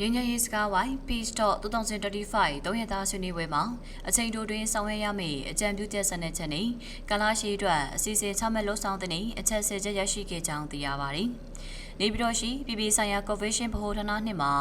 ငញ្ញရေးစကားဝိုင်း Peace Talk 2025သုံးရက်သားဆွေးနွေးပွဲမှာအချိန်တိုတွင်ဆောင်ရွက်ရမည့်အကြံပြုချက်ဆက်နေချက်နှင့်ကာလာရှိအတွက်အစီအစဉ်ချမှတ်လှုပ်ဆောင်တဲ့အချက်ဆယ်ချက်ရရှိခဲ့ကြောင်းသိရပါသည်။ နေပြည်တော်ရှိပြည်ပဆိုင်ရာ Convention ဗဟိုဌာနနှစ်မှာ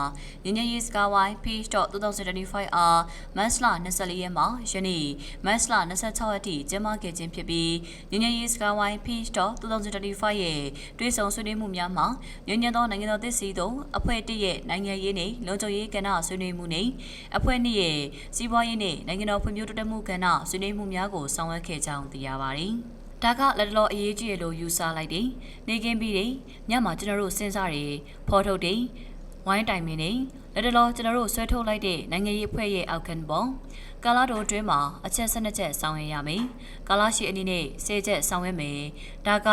ညဉ့်ညရေးစကားဝိုင်း P.2025R မတ်လ24ရက်မှာယနေ့မတ်လ26ရက်ထိကျင်းပခဲ့ခြင်းဖြစ်ပြီးညဉ့်ညရေးစကားဝိုင်း P.2025 ရဲ့တွဲဆောင်ဆွေးနွေးမှုများမှာညဉ့်ညသောနိုင်ငံတော်သစ်စီသို့အဖွဲ့တစ်ရဲ့နိုင်ငံရေးနှင့်လုံခြုံရေးကဏ္ဍဆွေးနွေးမှုနှင့်အဖွဲ့နှစ်ရဲ့စီးပွားရေးနှင့်နိုင်ငံတော်ဖွံ့ဖြိုးတိုးတက်မှုကဏ္ဍဆွေးနွေးမှုများကိုဆောင်ရွက်ခဲ့ကြောင်းသိရပါသည်။ ဒါကလက်တော်အရေးကြီးရလို့ယူဆလိုက်တယ်။နေကင်းပြီးတယ်။ညမှာကျွန်တော်တို့စဉ်းစားတယ်။ဖော်ထုတ်တယ်။ဝိုင်းတိုင်မင်းနေလက်တော်ကျွန်တော်တို့ဆွဲထုတ်လိုက်တဲ့နိုင်ငံရေးအဖွဲ့ရဲ့အောက်ခံပေါ်ကာလာတိုအတွင်းမှာအချက်၁၂ချက်ဆောင်ရွက်ရမယ်။ကာလာရှိအနေနဲ့၁၀ချက်ဆောင်ရွက်မယ်။ဒါက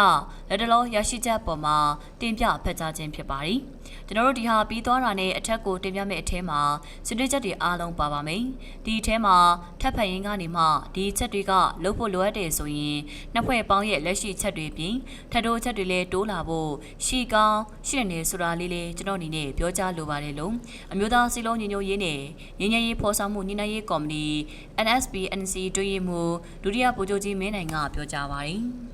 လက်တော်ရရှိချက်ပေါ်မှာတင်ပြဖက်ကြားခြင်းဖြစ်ပါတယ်။ကျွန်တော်တို့ဒီဟာပြီးသွားတာနဲ့အထက်ကိုတင်ပြမယ့်အထဲမှာဆွေးနွေးချက်တွေအားလုံးပါပါမယ်။ဒီအထဲမှာထပ်ဖက်ရင်းကနေမှဒီချက်တွေကလုပ်ဖို့လိုအပ်တယ်ဆိုရင်နှစ်ဖွဲ့ပေါင်းရဲ့လက်ရှိချက်တွေပြင်ထပ်တိုးချက်တွေလည်းတိုးလာဖို့ရှီကောင်းရှင့်နေဆိုတာလေးလေးကျွန်တော်အနေနဲ့ပြောကြားလိုပါတယ်လို့အမျိုးသားစီလုံးညီညွတ်ရေးနဲ့ညီညွတ်ရေးဖော်ဆောင်မှုညီနိုင်ရေးကော်မတီ NSP NC တွဲရေးမှူးဒုတိယဗိုလ်ချုပ်ကြီးမင်းနိုင်ကပြောကြားပါတယ်။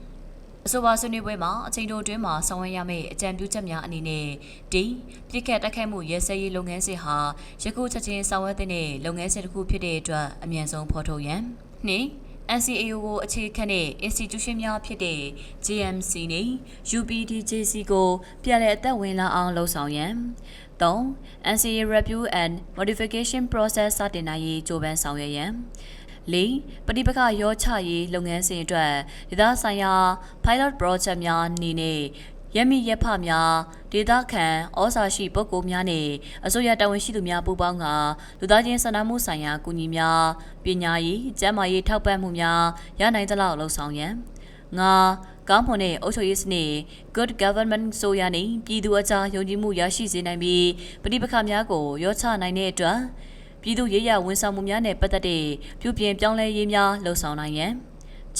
အဆိုပါဆွေးနွေးပွဲမှာအချိန်တိုအတွင်းမှာဆောင်ရွက်ရမယ့်အကြံပြုချက်များအနေနဲ့ဒီပြစ်ခတ်တိုက်ခိုက်မှုရဲစဲရေးလုပ်ငန်းစဉ်ဟာယခုချက်ချင်းဆောင်ရွက်တဲ့လုပ်ငန်းစဉ်တစ်ခုဖြစ်တဲ့အတွက်အမြန်ဆုံးဖော်ထုတ်ရန်နှင့် NCAO ကိုအခြေခံတဲ့ institution များဖြစ်တဲ့ GMC နဲ့ UPDJC ကိုပြန်လည်အသက်ဝင်လာအောင်လှုံ့ဆော်ရန်3 NCA review and modification process စတင်နိုင်ရေးကြိုးပမ်းဆောင်ရွက်ရန်၄ပဋိပက္ခရောချရေးလုပ်ငန်းစဉ်အတွက်ဒေသဆိုင်ရာ pilot project များအနေနဲ့ ရမီရဖများဒေသခံဩစာရှိပုဂ္ဂိုလ်များနဲ့အစိုးရတာဝန်ရှိသူများပူးပေါင်းကလူသားချင်းစာနာမှုဆိုင်ရာကူညီများပညာရေးကျန်းမာရေးထောက်ပံ့မှုများရနိုင်သလောက်လှုံ့ဆော်ရန်ငါကောင်းမွန်တဲ့အုပ်ချုပ်ရေးစနစ် good government ဆိုရနေပြည်သူအကြားယုံကြည်မှုရရှိစေနိုင်ပြီးပဋိပက္ခများကိုရောချနိုင်တဲ့အတွက်ပြည်သူရေးရဝန်ဆောင်မှုများနဲ့ပတ်သက်တဲ့ပြုပြင်ပြောင်းလဲရေးများလှုံ့ဆော်နိုင်ရန်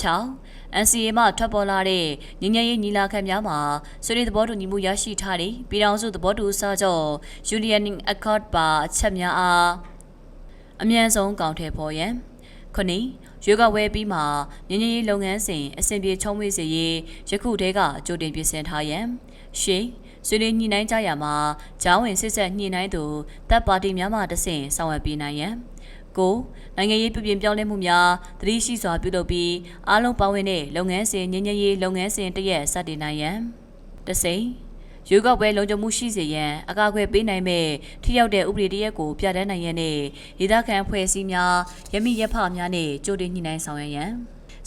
6 NCA မှထွက်ပေါ်လာတဲ့ငញ្ញရေးညီလာခံများမှာဆွေးနွေးသဘောတူညီမှုရရှိထားတဲ့ပြည်ထောင်စုသဘောတူစာချုပ် Union Accord ပါအချက်များအားအမြန်ဆုံးကောင်ထည့်ဖော်ရန်ခုနှစ်ရွေးကောက်ပွဲပြီးမှငញ្ញရေးလုပ်ငန်းစဉ်အဆင်ပြေချုံးဝေးစေရေးယခုတည်းကကြိုတင်ပြင်ဆင်ထားရန်ရှေ့ဆွေးနွေးညှိနှိုင်းကြရမှာဂျောင်းဝင်စစ်ဆက်ညှိနှိုင်းသူတပ်ပါတီများမှတဆင့်ဆောင်ရွက်ပေးနိုင်ရန် ကိုနိုင်ငံရေးပြည်ပြင်ပြောင်းလဲမှုများသတိရှိစွာပြုလုပ်ပြီးအားလုံးပါဝင်တဲ့လုပ်ငန်းစဉ်ငញ្ញရေးလုပ်ငန်းစဉ်တရက်စတင်နိုင်ရန်တစိမ့်ရွေးကောက်ပွဲလုံခြုံမှုရှိစေရန်အကာအကွယ်ပေးနိုင်မဲ့ထိရောက်တဲ့ဥပဒေတရက်ကိုပြဋ္ဌာန်းနိုင်ရန်နဲ့ဒေသခံဖွဲ့စည်းများရမိရဖများနဲ့ကြိုတင်ညှိနှိုင်းဆောင်ရွက်ရန်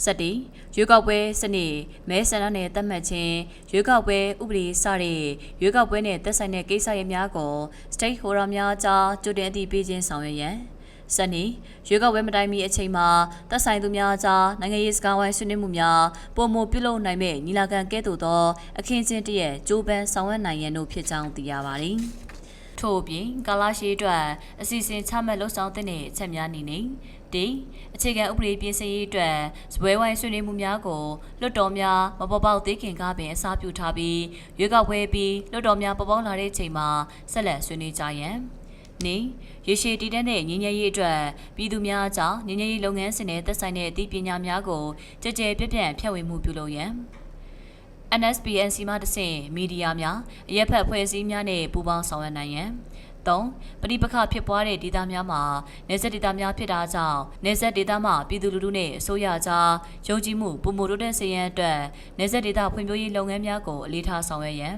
စက်တီရွေးကောက်ပွဲစနစ်မဲဆန္ဒနယ်သတ်မှတ်ခြင်းရွေးကောက်ပွဲဥပဒေစတဲ့ရွေးကောက်ပွဲနဲ့သက်ဆိုင်တဲ့ကိစ္စရပ်များကို stakeholder များကြားကြိုတင်အသိပေးခြင်းဆောင်ရွက်ရန် စနေရွေးကောက်ပွဲမတိုင်မီအချိန်မှာသက်ဆိုင်သူများကြားနိုင်ငံရေးစကားဝိုင်းဆွေးနွေးမှုများပုံမပြုလုပ်နိုင်မဲ့ညီလာခံကဲ့သို့သောအခင်းကျင်းတရဲ့ကြိုးပမ်းဆောင်ရွက်နိုင်ရန်တို့ဖြစ်ကြောင်းသိရပါသည်ထို့အပြင်ကာလာရှိအတွက်အစီအစဉ်ချမှတ်လှုပ်ဆောင်တဲ့အချက်များအနေနဲ့ဒီအခြေခံဥပဒေပြင်ဆင်ရေးအတွက်စပွဲဝိုင်းဆွေးနွေးမှုများကိုလွှတ်တော်များမပေါ်ပေါက်သေးခင်ကပင်အစားပြုထားပြီးရွေးကောက်ပွဲပြီးလွှတ်တော်များပေါ်ပေါက်လာတဲ့အချိန်မှာဆက်လက်ဆွေးနွေးကြရန် နေရေရှည်တည်တဲ့ငြိမ်းချမ်းရေးအတွက်ပြည်သူများအကြားငြိမ်းချမ်းရေးလုပ်ငန်းစဉ်နဲ့သက်ဆိုင်တဲ့အသိပညာများကိုကြကြပြပြန့်ဖြန့်ဝေမှုပြုလုပ်ရန် NSPNC မှတဆင့်မီဒီယာများအရက်ဖက်ဖွဲ့စည်းများနဲ့ပူးပေါင်းဆောင်ရွက်နိုင်ရန်3ပဋိပက္ခဖြစ်ပွားတဲ့ဒေသများမှာနေဆက်ဒေသများဖြစ်တာကြောင့်နေဆက်ဒေသမှာပြည်သူလူထုနဲ့အစိုးရကြားယုံကြည်မှုပုံမှုတိုးတက်စေရန်အတွက်နေဆက်ဒေသဖွံ့ဖြိုးရေးလုပ်ငန်းများကိုအလေးထားဆောင်ရွက်ရန်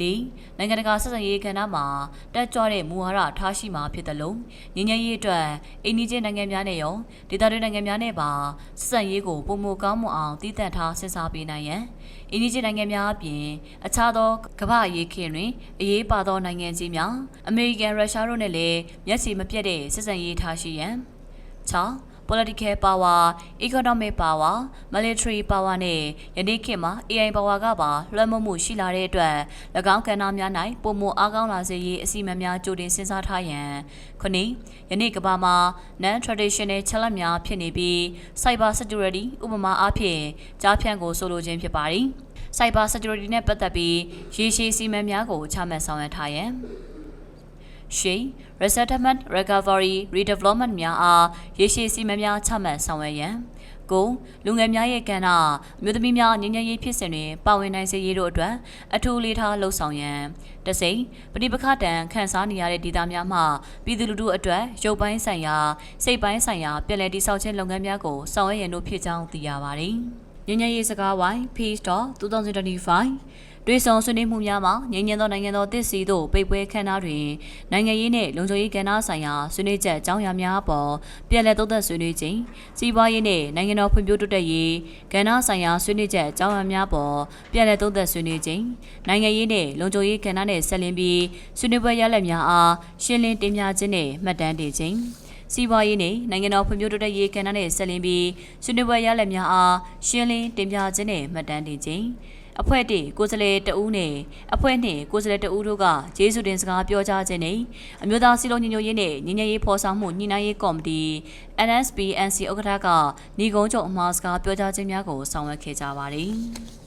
၄နိုင်ငံတကာဆက်ဆံရေးကဏ္ဍမှာတက်ကြွတဲ့မူဝါဒထားရှိမှာဖြစ်တယ်လို့ငញ្ញရေးအတွက်အိန္ဒိချင်းနိုင်ငံများနဲ့ရောဒေသတွင်းနိုင်ငံများနဲ့ပါဆက်ဆံရေးကိုပုံမကောင်းမွန်အောင်တည်တံ့ထားစဉ်းစားပေးနိုင်ရန်အိန္ဒိချင်းနိုင်ငံများအပြင်အခြားသောကမ္ဘာအရေးခင်တွင်အရေးပါသောနိုင်ငံကြီးများအမေရိကန်ရုရှားတို့နဲ့လည်းမျက်ခြေမပြတ်တဲ့ဆက်ဆံရေးထားရှိရန်6 political power, economic power, military power နဲ့ယနေ့ခေတ်မှာ AI power ကပါလွှမ်းမိုးမှုရှိလာတဲ့အတွက်၎င်းကဏ္ဍများ၌ပုံမအားကောင်းလာစေရေးအစီအမံများကြိုတင်စဉ်းစားထားရန်ခုနှစ်ယနေ့ကမ္ဘာမှာ non traditional ချက်လက်များဖြစ်နေပြီး cyber security ဥပမာအားဖြင့်ကြားဖြန့်ကိုဆိုလိုခြင်းဖြစ်ပါသည် cyber security နဲ့ပတ်သက်ပြီးရေရှည်စီမံများကိုချမှတ်ဆောင်ရွက်ထားရန် ရှေ resettlement recovery redevelopment များအားရေရှည်စီမံများချမှတ်ဆောင်ရွက်ရန်ကိုလူငယ်များရဲ့ကဏ္ဍအမျိုးသမီးများငြိမ်းချမ်းရေးဖြစ်စဉ်တွင်ပါဝင်နိုင်စေရေးတို့အတွက်အထူးလေးထားလှုံ့ဆော်ရန်တစိမ့်ပဋိပက္ခတံခန်းစားနေရတဲ့ဒေသများမှာပြည်သူလူထုအတွက်ရုပ်ပိုင်းဆိုင်ရာစိတ်ပိုင်းဆိုင်ရာပြည်내တိဆောက်ခြင်းလုပ်ငန်းများကိုဆောင်ရွက်ရန်တို့ဖြစ်ကြောင်းသိရပါတယ်။ငြိမ်းချမ်းရေးစကားဝိုင်း peace.2025 တွေဆုံဆွေးနွေးမှုများမှာငြိမ်းချမ်းသောနိုင်ငံတော်တည်စီတို့ပိတ်ပွဲခမ်းနားတွင်နိုင်ငံရေးနှင့်လုံခြုံရေးကဏ္ဍဆိုင်ရာဆွေးနွေးချက်အကြောင်းအရာများအပေါ်ပြည်လည်သုံးသပ်ဆွေးနွေးခြင်းစီးပွားရေးနှင့်နိုင်ငံတော်ဖွံ့ဖြိုးတိုးတက်ရေးကဏ္ဍဆိုင်ရာဆွေးနွေးချက်အကြောင်းအရာများအပေါ်ပြည်လည်သုံးသပ်ဆွေးနွေးခြင်းနိုင်ငံရေးနှင့်လုံခြုံရေးကဏ္ဍနှင့်ဆက်လင်းပြီးဆွေးနွေးပွဲရလဒ်များအားရှင်းလင်းတင်ပြခြင်းနှင့်မှတ်တမ်းတင်ခြင်းစီးပွားရေးနဲ့နိုင်ငံတော်ဖွံ့ဖြိုးတိုးတက်ရေးကဏ္ဍနဲ့ဆက်လင်းပြီးဆွေးနွေးပွဲရလဒ်များအားရှင်းလင်းတင်ပြခြင်းနဲ့မှတ်တမ်းတင်ခြင်း အဖွဲ့တည်ကိုယ်စားလှယ်တဦးနဲ့အဖွဲ့နှင့်ကိုယ်စားလှယ်တဦးတို့ကကျေးဇူးတင်စကားပြောကြားခြင်းနဲ့အမျိုးသားစီလုံးညီညွတ်ရေးနဲ့ညီညွတ်ရေးဖော်ဆောင်မှုညှိနှိုင်းရေးကော်မတီ NSPNC ဥက္ကဋ္ဌကညီကုန်းချုပ်အမှားစကားပြောကြားခြင်းများကိုဆောင်ရွက်ခဲ့ကြပါတယ်။